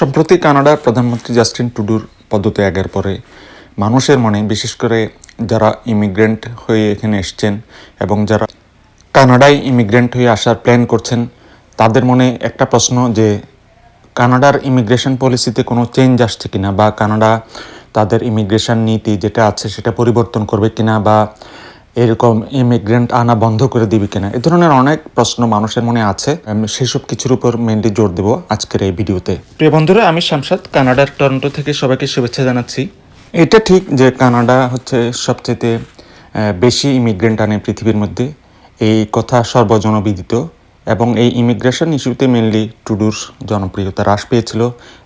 সম্প্রতি কানাডার প্রধানমন্ত্রী জাস্টিন টুডুর পদত্যাগের পরে মানুষের মনে, বিশেষ করে যারা ইমিগ্রেন্ট হয়ে এখানে এসছেন এবং যারা কানাডায় ইমিগ্রেন্ট হয়ে আসার প্ল্যান করছেন, তাদের মনে একটা প্রশ্ন যে কানাডার ইমিগ্রেশন পলিসিতে কোনো চেঞ্জ আসছে কিনা বা কানাডা তাদের ইমিগ্রেশন নীতি যেটা আছে সেটা পরিবর্তন করবে কিনা বা এরকম ইমিগ্রেন্ট আনা বন্ধ করে দিবি কিনা? এ ধরনের অনেক প্রশ্ন মানুষের মনে আছে। আমি সেসব কিছুর উপর মেনলি জোর দেবো আজকের এই ভিডিওতে। প্রিয় বন্ধুরা আমি শামসাদ কানাডার টরন্টো থেকে সবাইকে শুভেচ্ছা জানাচ্ছি। এটা ঠিক যে কানাডা হচ্ছে সবচেয়ে বেশি ইমিগ্রেন্ট আনে পৃথিবীর মধ্যে। এই কথা সর্বজনবিদিত এবং এই ইমিগ্রেশন ইস্যুতে মেনলি টুডুর জনপ্রিয়তা হ্রাস পেয়েছিল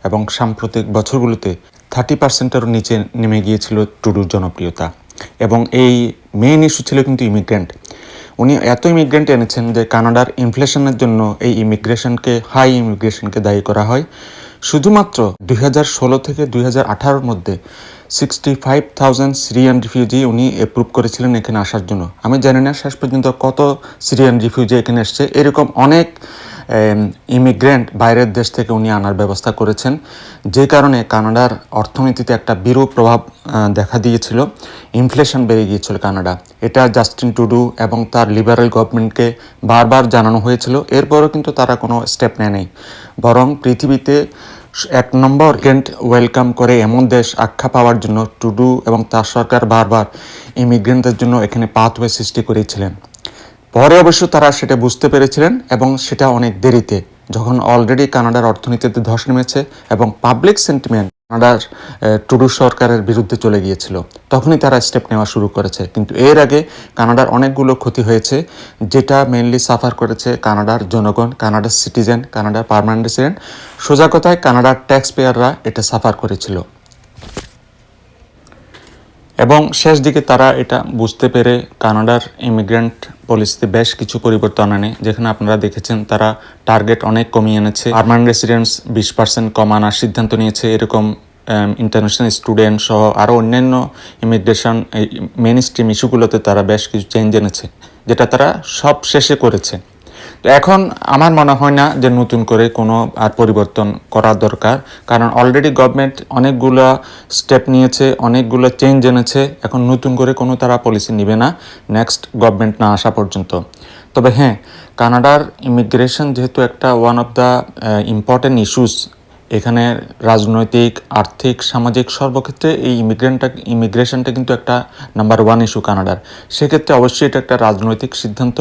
এবং সাম্প্রতিক বছরগুলোতে থার্টি পার্সেন্টেরও নিচে নেমে গিয়েছিল টুডুর জনপ্রিয়তা। এবং এই মেইন ইস্যু ছিল কিন্তু ইমিগ্রেন্ট উনি এত ইমিগ্রেন্ট এনেছেন যে কানাডার ইনফ্লেশনের জন্য এই ইমিগ্রেশনকে হাই ইমিগ্রেশনকে দায়ী করা হয়। শুধুমাত্র দুই থেকে দুই মধ্যে sixty five thousand Syrian refugee উনি অ্যাপ্রুভ করেছিলেন এখানে আসার জন্য। আমি জানি না শেষ পর্যন্ত কত সিরিয়ান রিফিউজি এখানে এসছে। এরকম অনেক ইমিগ্রেন্ট বাইরের দেশ থেকে উনি আনার ব্যবস্থা করেছেন। যে কারণে কানাডার অর্থনীতিতে একটা বিরূপ প্রভাব দেখা দিয়েছিল। ইনফ্লেশন বেড়ে গিয়েছিল কানাডা। এটা জাস্টিন টুডু এবং তার লিবারেল গভর্নমেন্টকে বারবার জানানো হয়েছিল। এরপরও কিন্তু তারা কোনো স্টেপ নেয় নাই বরং পৃথিবীতে এক নম্বর গেন্ট ওয়েলকাম করে এমন দেশ আখ্যা পাওয়ার জন্য টুডু এবং তার সরকার বারবার ইমিগ্রেন্টদের জন্য এখানে পাথওয়ে সৃষ্টি করেছিলেন। পরে অবশ্য তারা সেটা বুঝতে পেরেছিলেন এবং সেটা অনেক দেরিতে, যখন অলরেডি কানাডার অর্থনীতিতে ধস নেমেছে এবং পাবলিক সেন্টিমেন্ট কানাডার টুডু সরকারের বিরুদ্ধে চলে গিয়েছিল, তখনই তারা স্টেপ নেওয়া শুরু করেছে। কিন্তু এর আগে কানাডার অনেকগুলো ক্ষতি হয়েছে, যেটা মেনলি সাফার করেছে কানাডার জনগণ, কানাডার সিটিজেন কানাডার পারমানেন্ট রেসিডেন্ট সোজা কথায় কানাডার ট্যাক্স পেয়াররা এটা সাফার করেছিল। এবং শেষ দিকে তারা এটা বুঝতে পেরে কানাডার ইমিগ্রেন্ট পলিসিতে বেশ কিছু পরিবর্তন আনে, যেখানে আপনারা দেখেছেন তারা টার্গেট অনেক কমিয়ে এনেছে। পারমানেন্ট রেসিডেন্টস বিশ পার্সেন্ট কমানোর সিদ্ধান্ত নিয়েছে এরকম ইন্টারন্যাশনাল স্টুডেন্ট সহ আরও অন্যান্য ইমিগ্রেশন মেন স্ট্রিম ইস্যুগুলোতে তারা বেশ কিছু চেঞ্জ এনেছে, যেটা তারা সব শেষে করেছে। তো এখন আমার মনে হয় না যে নতুন করে কোনো আর পরিবর্তন করা দরকার। কারণ অলরেডি গভর্নমেন্ট অনেকগুলো স্টেপ নিয়েছে, অনেকগুলো চেঞ্জ এনেছে। এখন নতুন করে কোনো তারা পলিসি নেবে না। নেক্সট গভর্নমেন্ট না আসা পর্যন্ত। তবে হ্যাঁ কানাডার ইমিগ্রেশন যেহেতু একটা one of the important issues এখানে রাজনৈতিক, আর্থিক, সামাজিক সর্বক্ষেত্রে এই ইমিগ্রেন্টটা ইমিগ্রেশনটা কিন্তু একটা নাম্বার ওয়ান ইস্যু কানাডার। সেক্ষেত্রে অবশ্যই এটা একটা রাজনৈতিক সিদ্ধান্ত।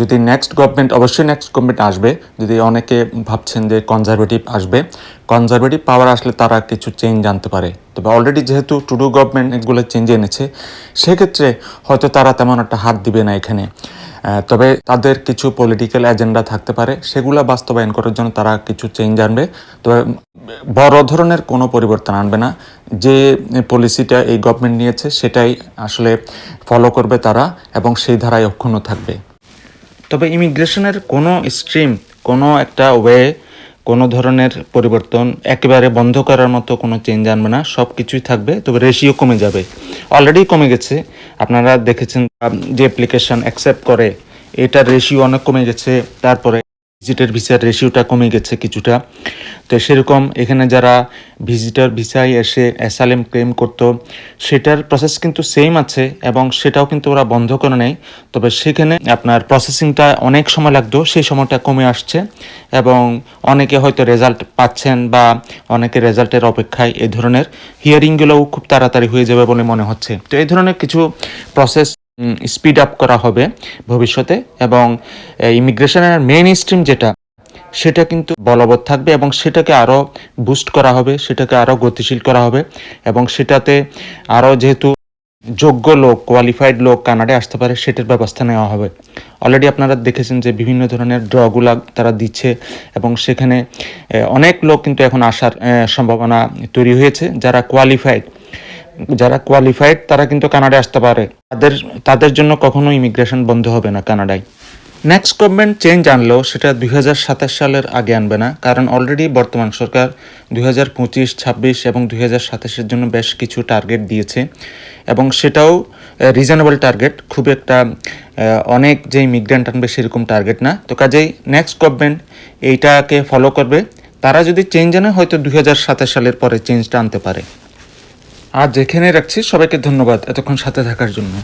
যদি নেক্সট গভর্নমেন্ট অবশ্যই নেক্সট গভর্নমেন্ট আসবে। যদি অনেকে ভাবছেন যে কনজারভেটিভ আসবে কনজারভেটিভ পাওয়ার আসলে তারা কিছু চেঞ্জ আনতে পারে। তবে অলরেডি যেহেতু টুডু গভর্নমেন্ট এগুলো চেঞ্জ এনেছে, সেক্ষেত্রে হয়তো তারা তেমন একটা হাত দিবে না এখানে। তবে তাদের কিছু পলিটিক্যাল এজেন্ডা থাকতে পারে, সেগুলো বাস্তবায়ন করার জন্য তারা কিছু চেঞ্জ আনবে। তবে বড় ধরনের কোনো পরিবর্তন আনবে না। যে পলিসিটা এই গভর্নমেন্ট নিয়েছে, সেটাই আসলে ফলো করবে তারা এবং সেই ধারায় অক্ষুণ্ণ থাকবে। তবে ইমিগ্রেশনের কোনো স্ট্রিম কোনো একটা ওয়ে কোনো ধরনের পরিবর্তন একেবারে বন্ধ করার মতো কোনো চেঞ্জ আনবে না। সব কিছুই থাকবে, তবে রেশিও কমে যাবে। অলরেডি কমে গেছে। আপনারা দেখেছেন যে অ্যাপ্লিকেশান অ্যাকসেপ্ট করে এটার রেশিও অনেক কমে গেছে তারপরে ভিজিটার ভিসার রেশিওটা কমে গেছে কিছুটা। তো সেরকম এখানে যারা ভিজিটার ভিসায় এসে অ্যাসালেম ক্লেম করতো, সেটার প্রসেস কিন্তু সেম আছে এবং সেটাও কিন্তু ওরা বন্ধ করে নেয়। তবে সেখানে আপনার প্রসেসিংটা অনেক সময় লাগতো, সেই সময়টা কমে আসছে এবং অনেকে হয়তো রেজাল্ট পাচ্ছেন বা অনেকে রেজাল্টের অপেক্ষায় এই ধরনের হিয়ারিংগুলোও খুব তাড়াতাড়ি হয়ে যাবে বলে মনে হচ্ছে। তো এই ধরনের কিছু প্রসেস স্পিড আপ করা হবে ভবিষ্যতে এবং ইমিগ্রেশনের মেইন স্ট্রিম যেটা, সেটা কিন্তু বলবৎ থাকবে এবং সেটাকে আরও বুস্ট করা হবে, সেটাকে আরও গতিশীল করা হবে এবং সেটাতে আরও যেহেতু যোগ্য লোক কোয়ালিফাইড লোক কানাডায় আসতে পারে, সেটার ব্যবস্থা নেওয়া হবে। অলরেডি আপনারা দেখেছেন যে বিভিন্ন ধরনের ড্রগুলা তারা দিচ্ছে এবং সেখানে অনেক লোক কিন্তু এখন আসার সম্ভাবনা তৈরি হয়েছে যারা কোয়ালিফাইড যারা কোয়ালিফাইড তারা কিন্তু কানাডায় আসতে পারে। তাদের তাদের জন্য কখনো ইমিগ্রেশন বন্ধ হবে না কানাডায়। নেক্সট গভর্নমেন্ট চেঞ্জ আনলেও সেটা দুই হাজার সাতাশ সালের আগে আনবে না, কারণ অলরেডি বর্তমান সরকার দুই হাজার পঁচিশ, ছাব্বিশ এবং দুই হাজার সাতাশের জন্য বেশ কিছু টার্গেট দিয়েছে। এবং সেটাও রিজনেবল টার্গেট খুব একটা অনেক যে ইমিগ্রেন্ট আনবে সেরকম টার্গেট না। তো কাজেই নেক্সট গভর্নমেন্ট এইটাকে ফলো করবে। তারা যদি চেঞ্জ আনে, হয়তো দু হাজার সাতাশ সালের পরে চেঞ্জটা আনতে পারে। আর যেখানে রাখছি। সবাইকে ধন্যবাদ এতক্ষণ সাথে থাকার জন্য।